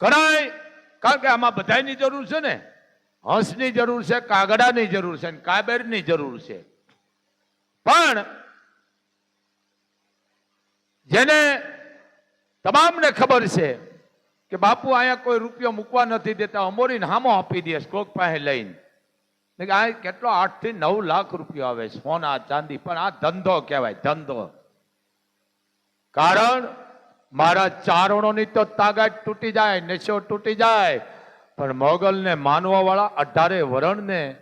ઘણાય કારણ કે આમાં બધાની જરૂર છે ને. હંસની જરૂર છે, કાગડાની જરૂર છે કાબેરની જરૂર છે. પણ જેને તમામને ખબર છે કે બાપુ અહીંયા કોઈ રૂપિયો મૂકવા નથી દેતા, અમોરીને હામો આપી દે કોક પાસે લઈને. આ કેટલો આઠથી નવ લાખ રૂપિયો આવે સોના, ચાંદી, પણ આ ધંધો કહેવાય, ધંધો. કારણ મારા ચારણોની તો તાકાત તૂટી જાય, નશો તૂટી જાય. પણ મોગલને માનવા વાળા અઢારે વરણને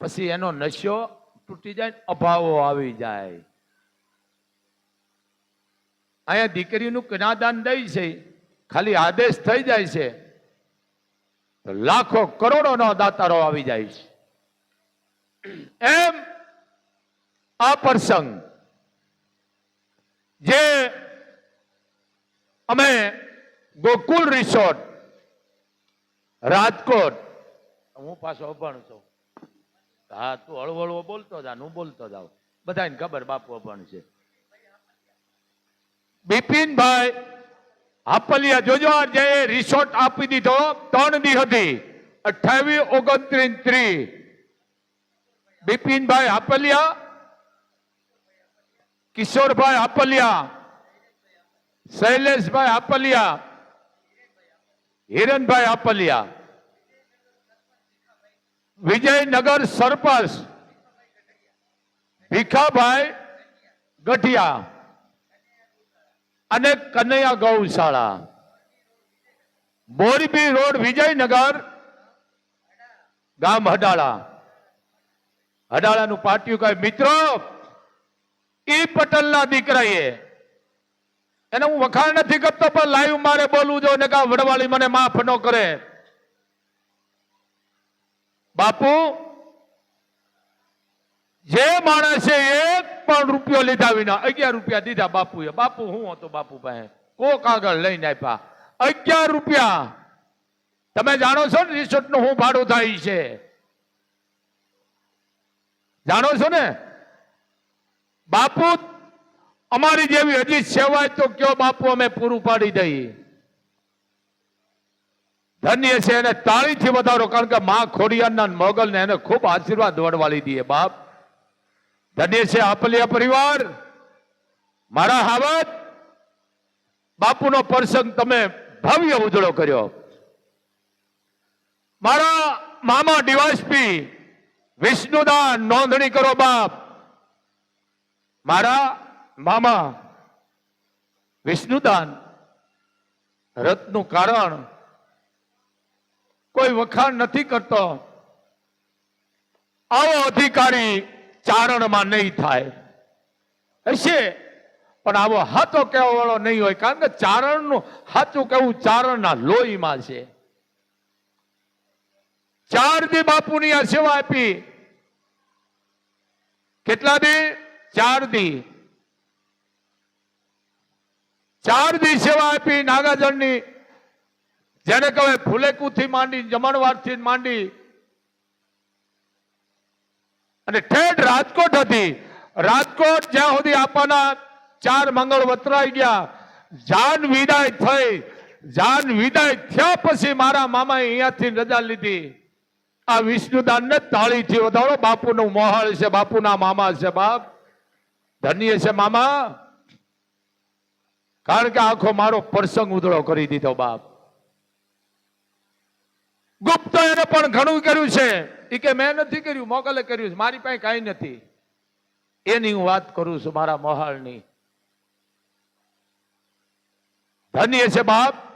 પછી એનો નશો તૂટી જાય અભાવો આવી જાય. અહીંયા દીકરીનું કનાદાન દઈ છે, ખાલી આદેશ થઈ જાય છે. લાખો કરોડોનો દાતારો આવી જાય છે. એમ આ પ્રસંગ જે અમે ગોકુલ રિસોર્ટ રાજકોટ. હું પાછો અભણ છું. હા તું હળવળવો બોલતો જા હું બોલતો જાઉં. બધાને ખબર બાપુ અભણ છે. બિપિનભાઈ હાપલિયા જોજો જે રિસોર્ટ આપી દીધો ત્રણ દી હતી. અઠાવીસ ઓગણત્રીસ ત્રીસ. બિપિનભાઈ હાપલિયા કિશોરભાઈ હાપલિયા શૈલેષભાઈ આપલિયા. હિરણભાઈ આપલિયા. વિજયનગર સરપંચ. ભીખાભાઈ ગઢિયા. અને કનૈયા ગૌશાળા. મોરબી રોડ વિજયનગર, ગામ હડાળા. હડાળાનું પાટિયું કહે, મિત્રો, ઈ પટેલના દીકરાએ એને હું વખાણ નથી કરતો પણ લાઈવ મારે બોલવું જો ને કા વડવાળી મને માફ ન કરે. બાપુ, જે માણસે એક પણ રૂપિયો લીધા વિના, અગિયાર રૂપિયા દીધા બાપુએ. બાપુ, હું હતો બાપુ પાસે. કોક આગળ લઈને આપ્યા. અગિયાર રૂપિયા. તમે જાણો છો ને રિસોર્ટનું હું ભાડું થાય છે? જાણો છો ને? બાપુ અમારી જેવી હજી સેવા તો કયો બાપુ અમે પૂરું પાડી દઈએ? ધન્ય છે એને તાળીથી વધારો, કારણ કે મા ખોડિયારના મોગલ ને એને ખૂબ આશીર્વાદ વડવાળી દઈએ બાપ. ધન્ય છે આપલિયા પરિવાર. મારા હાવત, બાપુનો પ્રસંગ તમે ભવ્ય ઉજળો કર્યો. મારા મામા ડીવાસપી વિષ્ણુદાન નોંધણી કરો બાપ. મારા મામા, વિષ્ણુદાન, રથનું કારણ કોઈ વખાણ નથી કરતો. આવો અધિકારી ચારણમાં નહીં થાય. હશે, પણ આવો હાથો કહેવા વાળો નહીં હોય, કારણ કે ચારણનું સાચું કહેવું ચારણના લોહીમાં છે. ચાર દી બાપુની આ સેવા આપી. કેટલા દી? ચાર દી ચાર દી સેવા આપી નાગાજળની. જેને કહેવાય ફુલેકુથી માંડી, જમણવારથી માંડી. અને ઠેઠ રાજકોટ હતી. રાજકોટ જ્યાં સુધી આપવાના ચાર મંગળ વતરાઈ ગયા. જાન વિદાય થઈ. જાન વિદાય થયા પછી મારા મામાએ અહીંયાથી રજા લીધી. આ વિષ્ણુદાન ને તાળીથી વધારો. બાપુનું મોહળ છે, બાપુના મામા છે, બાપ. ધન્ય છે, મામા. કારણ કે આખો મારો પ્રસંગ ઉધળો કરી દીધો, બાપ. ગુપ્ત એને પણ ઘણું કર્યું છે. એ કે મેં નથી કર્યું, મોગલે કર્યું મારી પાસે કાંઈ નથી. એની હું વાત કરું છું મારા મોહાળની. ધન્ય છે, બાપ.